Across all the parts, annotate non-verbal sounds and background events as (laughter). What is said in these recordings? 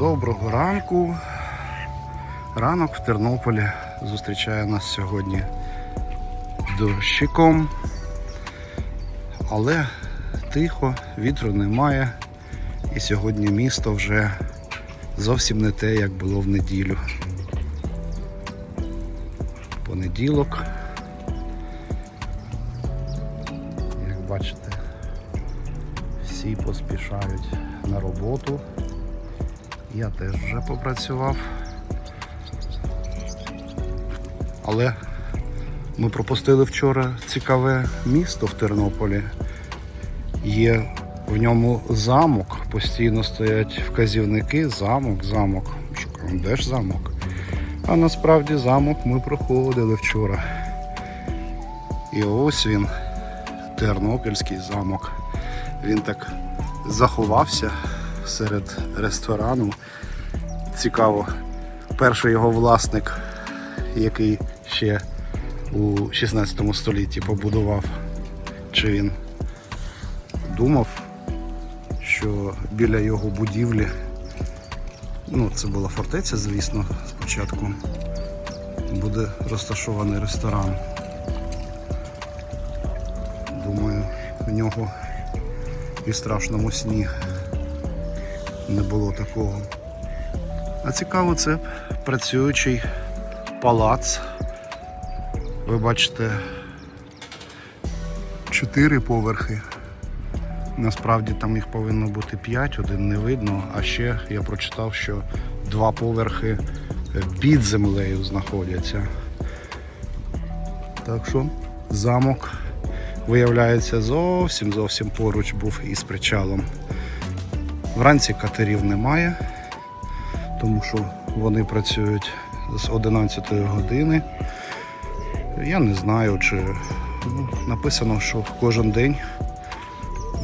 Доброго ранку. Ранок в Тернополі зустрічає нас сьогодні дощиком. Але тихо, вітру немає. І сьогодні місто вже зовсім не те, як було в неділю. Понеділок. Як бачите, всі поспішають на роботу. Я теж вже попрацював. Але ми пропустили вчора цікаве місто в Тернополі. Є в ньому замок, постійно стоять вказівники, замок, замок. Шукаємо, де ж замок? А насправді замок ми проходили вчора. І ось він, Тернопільський замок. Він так заховався серед ресторану. Цікаво, перший його власник, який ще у 16 столітті побудував, чи він думав, що біля його будівлі, ну це була фортеця, звісно, спочатку, буде розташований ресторан. Думаю, в нього і страшному сні не було такого. А цікаво, це працюючий палац. Ви бачите чотири поверхи. Насправді там їх повинно бути 5, один не видно, а ще я прочитав, що два поверхи під землею знаходяться. Так що замок виявляється зовсім зовсім поруч був із причалом. Вранці катерів немає, тому що вони працюють з 11 години. Я не знаю, чи ну, написано, що кожен день,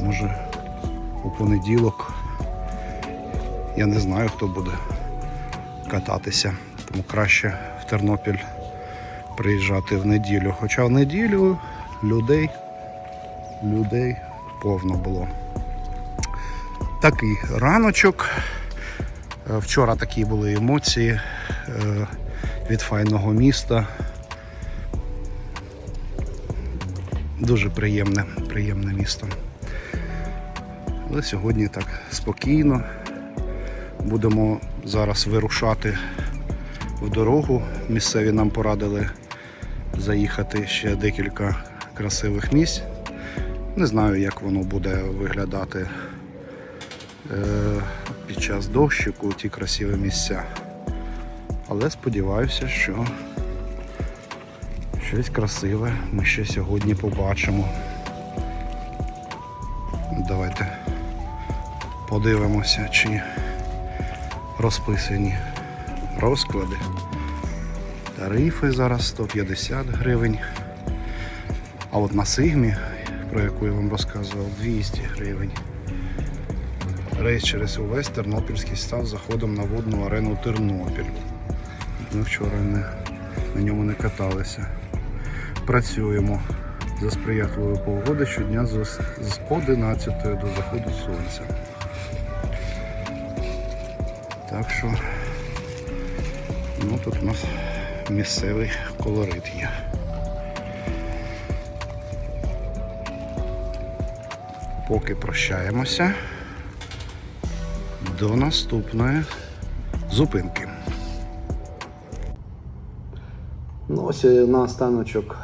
може у понеділок. Я не знаю, хто буде кататися, тому краще в Тернопіль приїжджати в неділю. Хоча в неділю людей, людей повно було. Такий раночок. Е, Вчора такі були емоції е, від файного міста. Дуже приємне, приємне місто. Але сьогодні так спокійно. Будемо зараз вирушати в дорогу. Місцеві нам порадили заїхати ще декілька красивих місць. Не знаю, як воно буде виглядати під час дощику ті красиві місця. Але сподіваюся, що щось красиве ми ще сьогодні побачимо. Давайте подивимося, чи розписані розклади. Тарифи зараз 150 гривень. А от на Сигмі, про яку я вам розказував, 200 гривень. Рейс через увесь Тернопільський став заходом на водну арену Тернопіль. Ми вчора не, на ньому не каталися. Працюємо за сприятливої погоди щодня з, з 11 до заходу сонця. Так що ну, тут у нас місцевий колорит є. Поки прощаємося до наступної зупинки. Ну, ось на останочок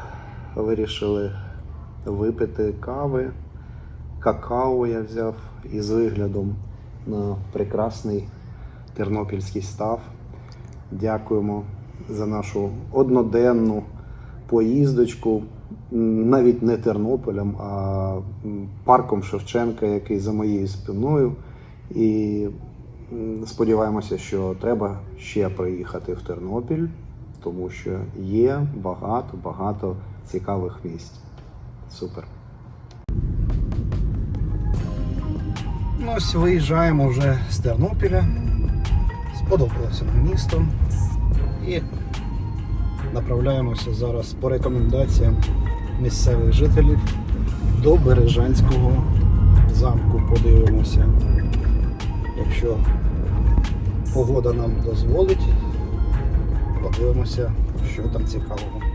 вирішили випити кави. Какао я взяв із виглядом на прекрасний тернопільський став. Дякуємо за нашу одноденну поїздочку, навіть не Тернополем, а парком Шевченка, який за моєю спиною. І сподіваємося, що треба ще приїхати в Тернопіль, тому що є багато-багато цікавих місць. Супер. Ну, ось виїжджаємо вже з Тернопіля. Сподобалося нам місто. І направляємося зараз по рекомендаціям місцевих жителів до Бережанського замку. Подивимося. Якщо погода нам дозволить. Подивимося, що там цікавого.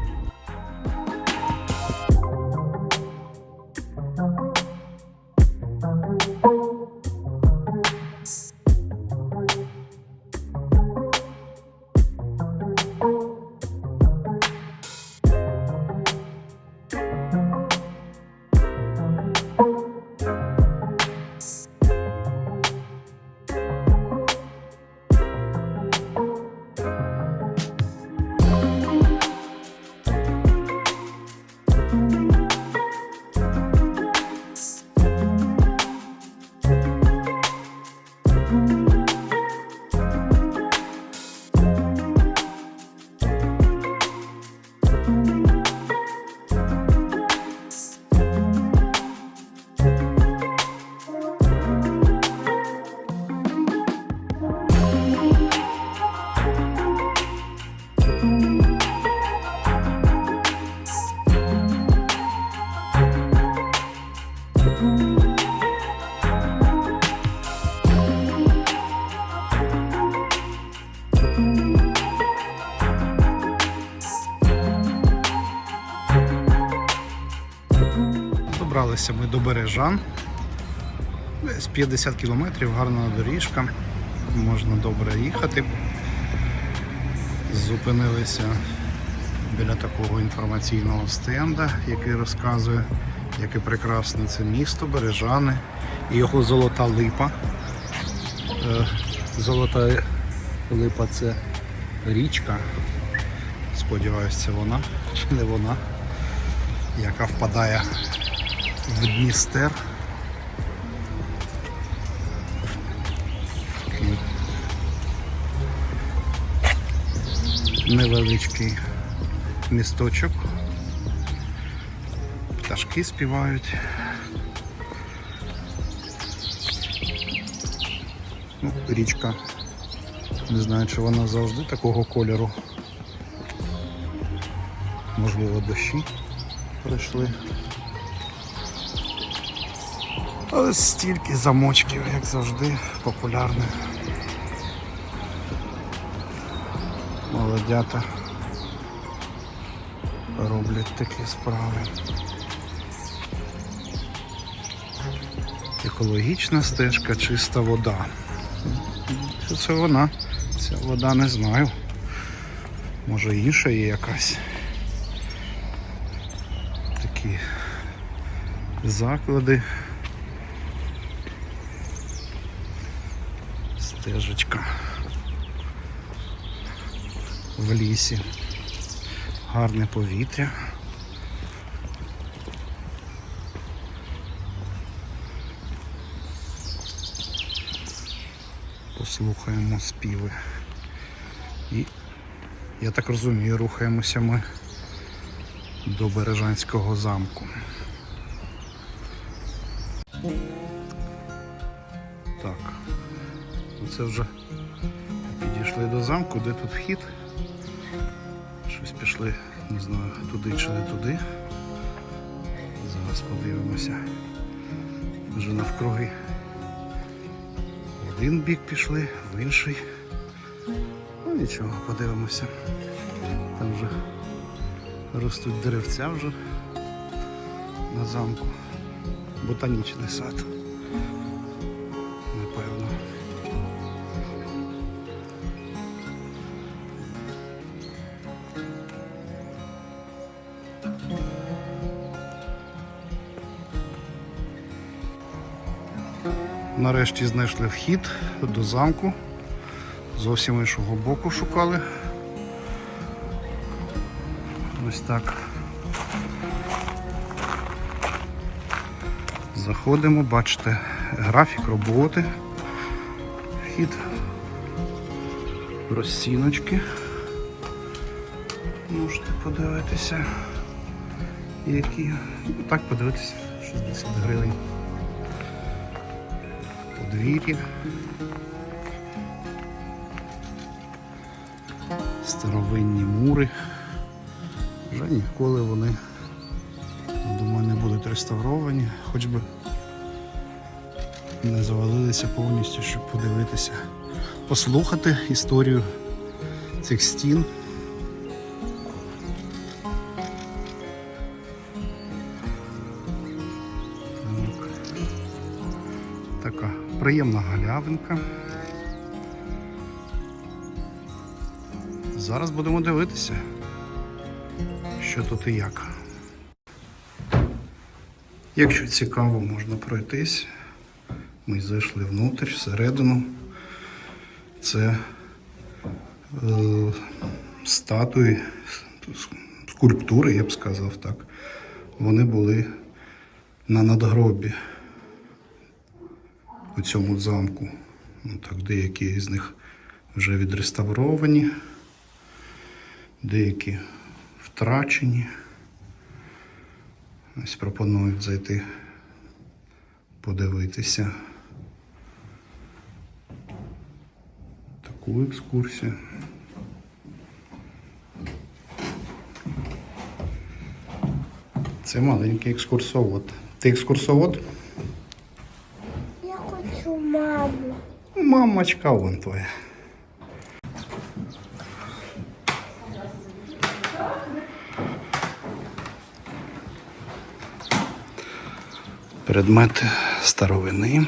До Бережан. Десь 50 кілометрів, гарна доріжка. Можна добре їхати. Зупинилися біля такого інформаційного стенда, який розказує, яке прекрасне це місто, Бережани і його золота липа. Е, Золота липа це річка. Сподіваюся, це вона чи не вона, яка впадає в Дністер. Невеличкий місточок. Пташки співають. Ну, річка. Не знаю, чи вона завжди такого кольору. Можливо, дощі прийшли. Ось стільки замочків, як завжди, популярне. Молодята роблять такі справи. Екологічна стежка, чиста вода. Що це вона? Ця вода не знаю. Може інша є якась. Такі заклади. Стежечка в лісі. Гарне повітря. Послухаємо співи. І, я так розумію, рухаємося ми до Бережанського замку. Це вже підійшли до замку, де тут вхід. Щось пішли, не знаю, туди чи не туди. Зараз подивимося. Вже навкруги. В один бік пішли, в інший. Ну нічого, подивимося. Там вже ростуть деревця вже на замку. Ботанічний сад. Нарешті знайшли вхід до замку. Зовсім іншого боку шукали. Ось так. Заходимо, бачите, графік роботи. Вхід розціночки. Можете подивитися. Які. Так, подивитися. 60 гривень. Подвір'я. Старовинні мури. Вже ніколи вони, думаю, не будуть реставровані, хоч би не завалилися повністю, щоб подивитися послухати історію цих стін. Приємна галявинка. Зараз будемо дивитися, що тут і як. Якщо цікаво, можна пройтись. Ми зайшли внутрь, всередину. Це е, статуї, скульптури, я б сказав так. Вони були на надгробі у цьому замку. Ну, так, деякі з них вже відреставровані, деякі втрачені. Ось пропоную зайти подивитися таку екскурсію. Це маленький екскурсовод. Ти екскурсовод? Мамочка вон твоя. Предмети старовини.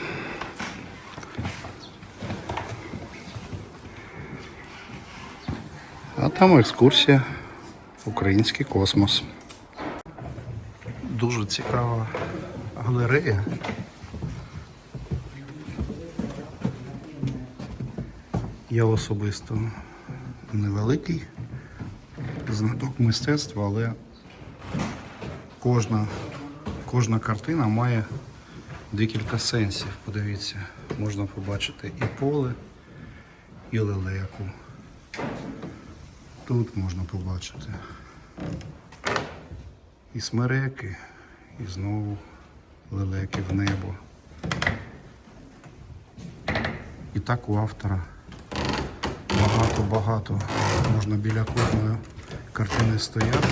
А там екскурсія Український космос. Дуже цікава галерея. Я особисто невеликий знаток мистецтва, але кожна, кожна картина має декілька сенсів. Подивіться, можна побачити і поле, і лелеку. Тут можна побачити і смереки, і знову лелеки в небо. І так у автора багато-багато. Можна біля кожної картини стояти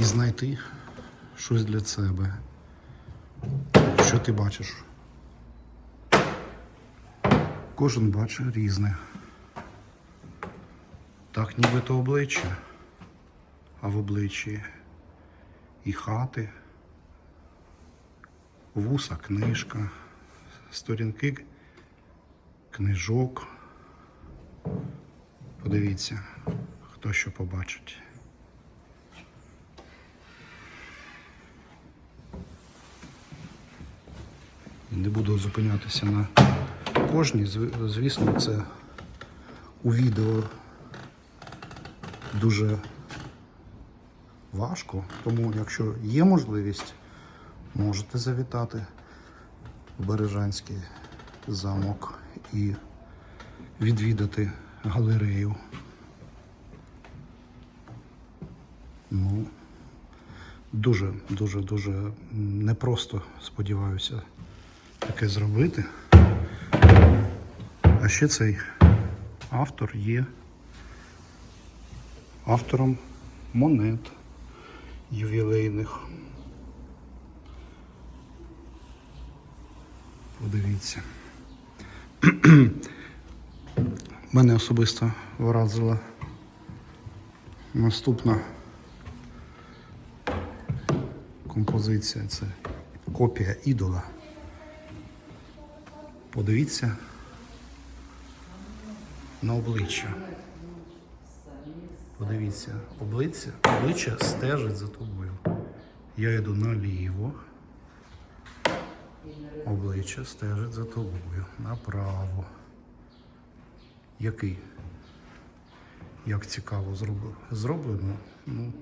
і знайти щось для себе. Що ти бачиш? Кожен бачить різне. Так нібито обличчя, а в обличчі і хати, вуса, книжка, сторінки книжок. Подивіться, хто що побачить. Не буду зупинятися на кожній. Звісно, це у відео дуже важко, тому якщо є можливість, можете завітати в Бережанський замок і відвідати галерею. Ну, дуже, дуже, дуже непросто, сподіваюся, таке зробити. А ще цей автор є автором монет ювілейних. Подивіться. (clears throat) Мене особисто вразила наступна композиція. Це копія ідола. Подивіться на обличчя. Подивіться, обличчя, обличчя стежить за тобою. Я йду наліво. Обличчя стежить за тобою. Направо. Який? Як цікаво. Зроблено? Ну,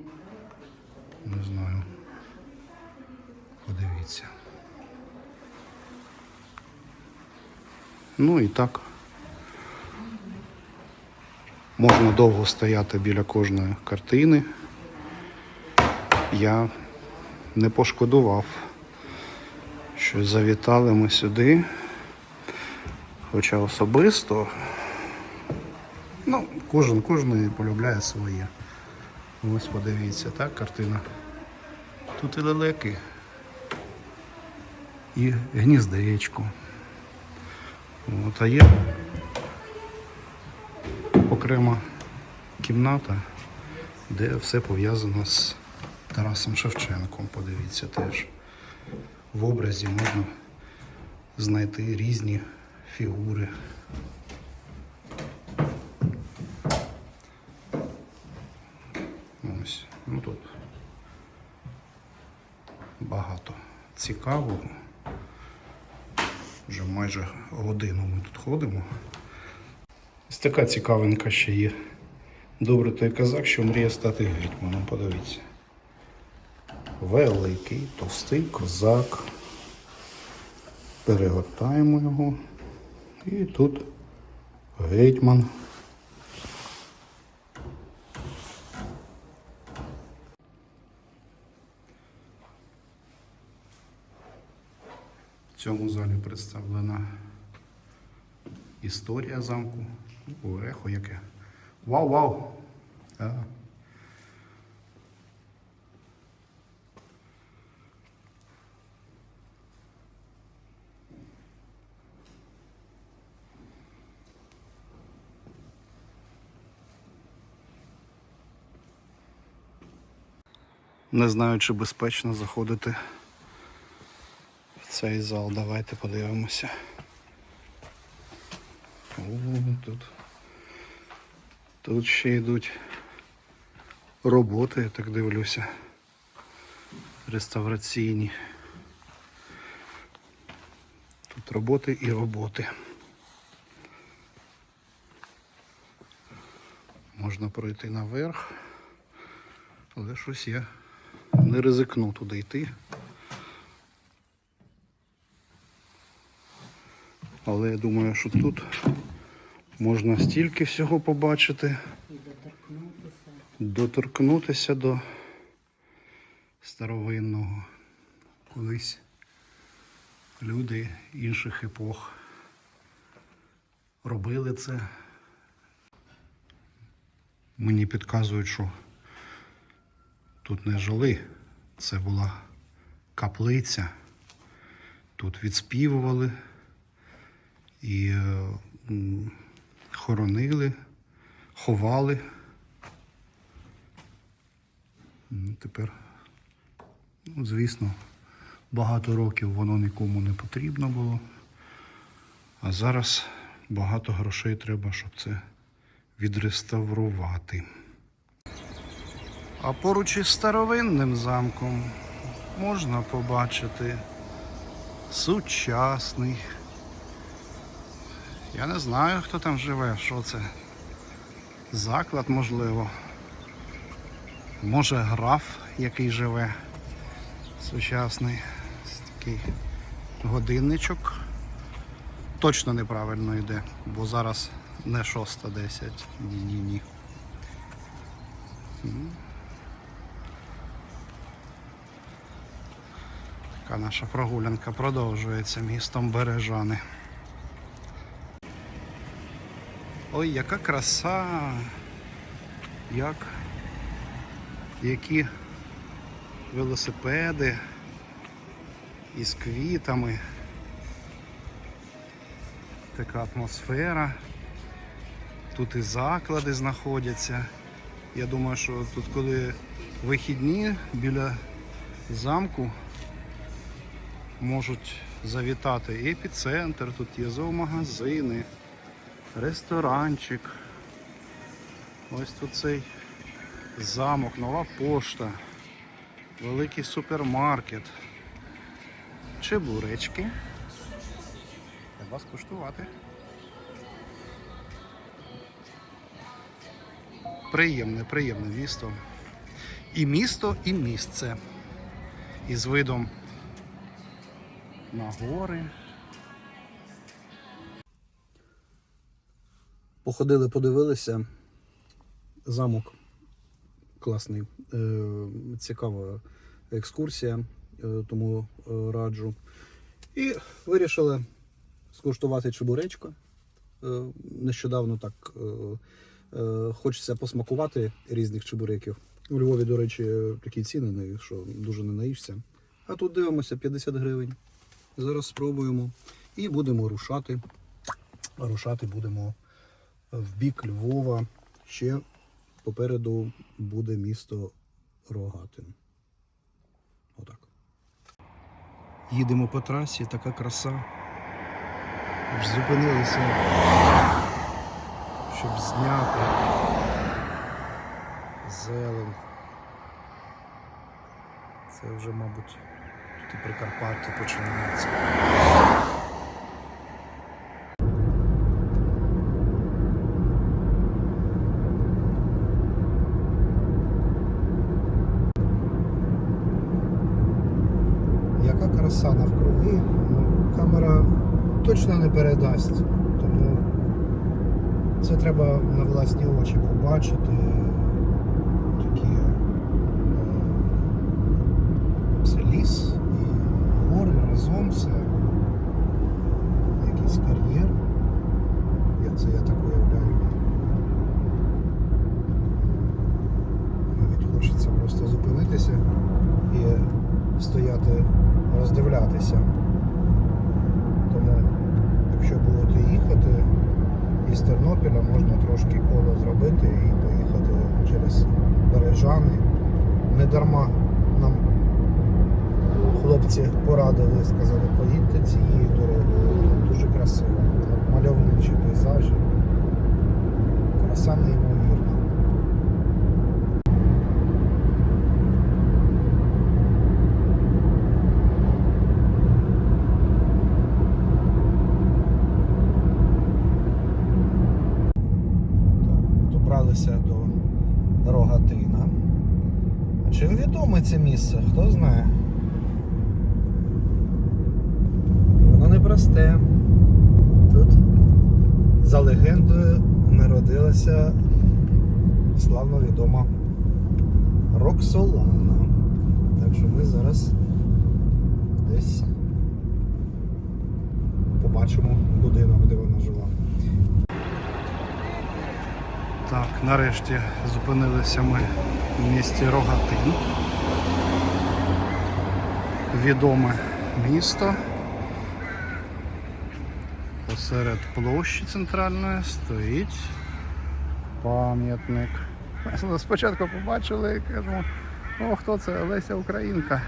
не знаю. Подивіться. Ну і так. Можна довго стояти біля кожної картини. Я не пошкодував, що завітали ми сюди. Хоча особисто, ну, кожен, кожен полюбляє своє. Ось подивіться, так, картина. Тут і лелеки, і гніздечко. От, а є окрема кімната, де все пов'язано з Тарасом Шевченком. Подивіться теж. В образі можна знайти різні фігури. Ось, ну тут багато цікавого. Вже майже годину ми тут ходимо. Ось така цікавинка ще є. Добре той казак, що мріє стати гетьманом. Подивіться. Великий, товстий козак. Перегортаємо його. І тут гетьман. В цьому залі представлена історія замку. О, ехо яке. Вау, Не знаю, чи безпечно заходити в цей зал. Давайте подивимося. О, тут. Тут ще йдуть роботи, я так дивлюся. Реставраційні. Тут роботи і роботи. Можна пройти наверх, але щось я не ризикну туди йти. Але я думаю, що тут можна стільки всього побачити. і Доторкнутися до старовинного. Колись люди інших епох робили це. Мені підказують, що тут не жили. Це була каплиця. Тут відспівували і е, хоронили, ховали. Ну, Тепер, ну, звісно, багато років воно нікому не потрібно було. А зараз багато грошей треба, щоб це відреставрувати. А поруч із старовинним замком можна побачити сучасний. Я не знаю, хто там живе, що це. Заклад, можливо. Може граф, який живе. Сучасний. Такий годинничок. Точно неправильно йде, бо зараз не 6.10. Ні-ні-ні. Така наша прогулянка продовжується містом Бережани. Ой, яка краса! Як які велосипеди із квітами. Така атмосфера. Тут і заклади знаходяться. Я думаю, що тут коли вихідні біля замку можуть завітати епіцентр, тут є зоомагазини, ресторанчик. Ось тут цей замок, нова пошта, великий супермаркет, чебуречки. Треба скуштувати. Приємне, приємне місто. І місто, і місце. Із видом на гори. Походили, подивилися. Замок класний, е, цікава екскурсія, е, тому е, раджу. І вирішили скуштувати чебуречко. Нещодавно так хочеться посмакувати різних чебуреків. У Львові, до речі, такі ціни, що дуже не наїшся. А тут дивимося 50 гривень. Зараз спробуємо і будемо рушати рушати будемо в бік Львова. Ще попереду буде місто Рогатин. Отак. Їдемо по трасі, така краса. Аж Зупинилися, щоб зняти зелень. Це вже, мабуть, і Прикарпаття починається. Яка краса навкруги, ну, камера точно не передасть. Тому це треба на власні очі побачити. Такі е, це ліс і гори разом все. Якийсь кар'єр. Я це я так уявляю. Навіть хочеться просто зупинитися і стояти, роздивлятися. Тому, якщо будете їхати із Тернопіля, можна трошки коло зробити і поїхати через Бережани. Не дарма нам хлопці порадили, сказали, поїдьте цією дорогою. Дуже красиво. Мальовничі пейзажі. Краса неймовірна. Так, Добралися до Рогатина. А чим відоме це місце? Хто знає? Воно непросте. Тут, за легендою, народилася славно відома Роксолана. Так що ми зараз десь побачимо будинок, де вона жила. Так, нарешті зупинилися ми в місті Рогатин. Відоме місто. Посеред площі центральної стоїть пам'ятник. Спочатку побачили і кажемо, о, хто це? Леся Українка.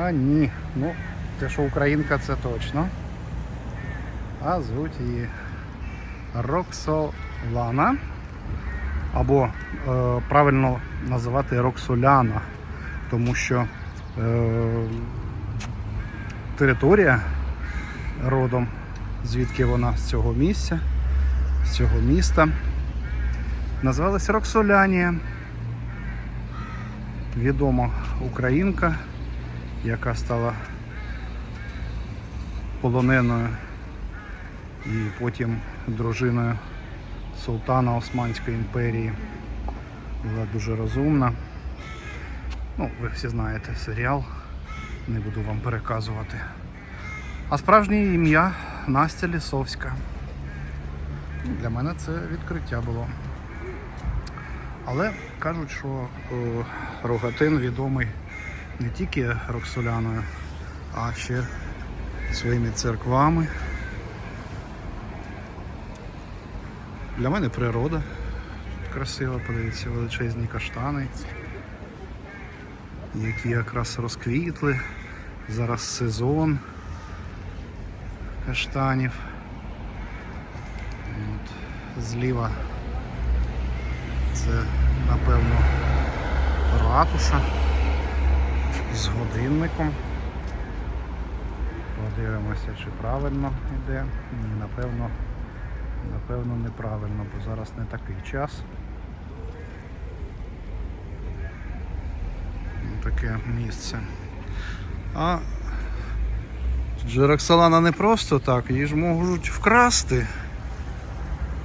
А ні. Ну, те, що Українка, це точно. А звуть її Роксолана або е, правильно називати Роксоляна, тому що територія родом, звідки вона з цього місця, з цього міста, називалася Роксолянія. Відома українка, яка стала полоненою і потім дружиною султана Османської імперії. Була дуже розумна. Ну, ви всі знаєте серіал, не буду вам переказувати. А справжнє ім'я Настя Лісовська. Для мене це відкриття було. Але кажуть, що е, Рогатин відомий не тільки Роксоляною, а ще своїми церквами. Для мене природа красива, подивіться, величезні каштани, які якраз розквітли. Зараз сезон каштанів. От. Зліва це, напевно, ратуша з годинником. Подивимося, чи правильно йде. Ні, напевно. Напевно, неправильно, бо зараз не такий час. Таке місце. А же Роксолана не просто так, її ж можуть вкрасти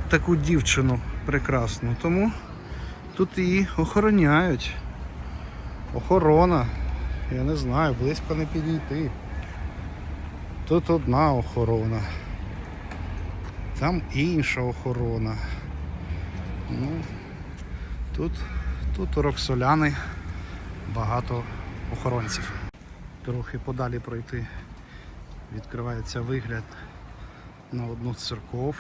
таку дівчину прекрасну. Тому тут її охороняють. Охорона. Я не знаю, близько не підійти. Тут одна охорона. Там інша охорона. Ну, тут, тут Роксоляни багато охоронців. Трохи подалі пройти відкривається вигляд на одну з церков.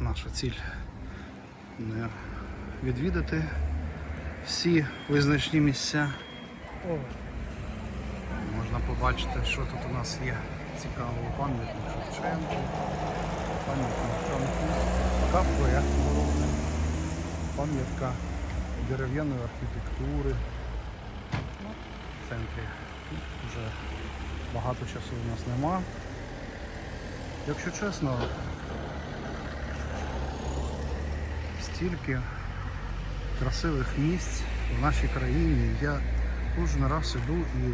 Наша ціль не відвідати всі визначні місця. Можна побачити, що тут у нас є цікавого пам'ятник Шевченку, пам'ятник Франку, кафе пам'ятка дерев'яної архітектури. В центрі вже багато часу у нас нема. Якщо чесно, стільки красивих місць в нашій країні. Я кожен раз іду і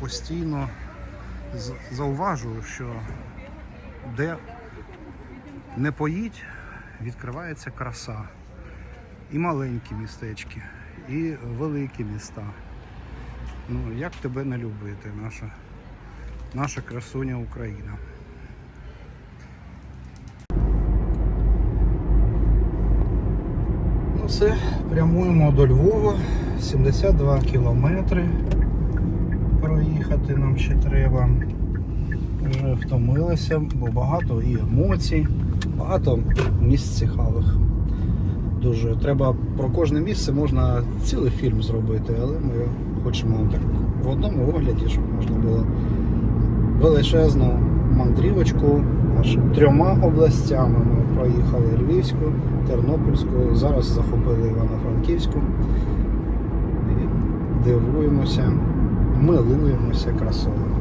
постійно зауважую, що де не поїдь, відкривається краса. І маленькі містечки, і великі міста. Ну, як тебе не любити, наша, наша красуня Україна. Ну все, прямуємо до Львова. 72 кілометри проїхати нам ще треба. Вже втомилися, бо багато і емоцій, багато місць цікавих. Дуже треба про кожне місце можна цілий фільм зробити, але ми хочемо так в одному огляді, щоб можна було величезну мандрівочку аж трьома областями. Ми проїхали Львівську, Тернопільську, зараз захопили Івано-Франківську. Дивуємося, милуємося красою.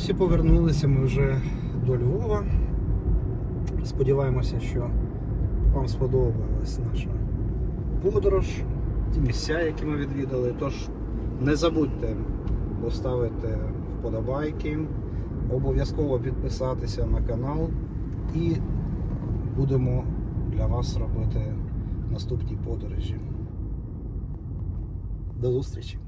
Ось і повернулися ми вже до Львова. Сподіваємося, що вам сподобалась наша подорож, ті місця, які ми відвідали. Тож не забудьте поставити вподобайки, обов'язково підписатися на канал і будемо для вас робити наступні подорожі. До зустрічі!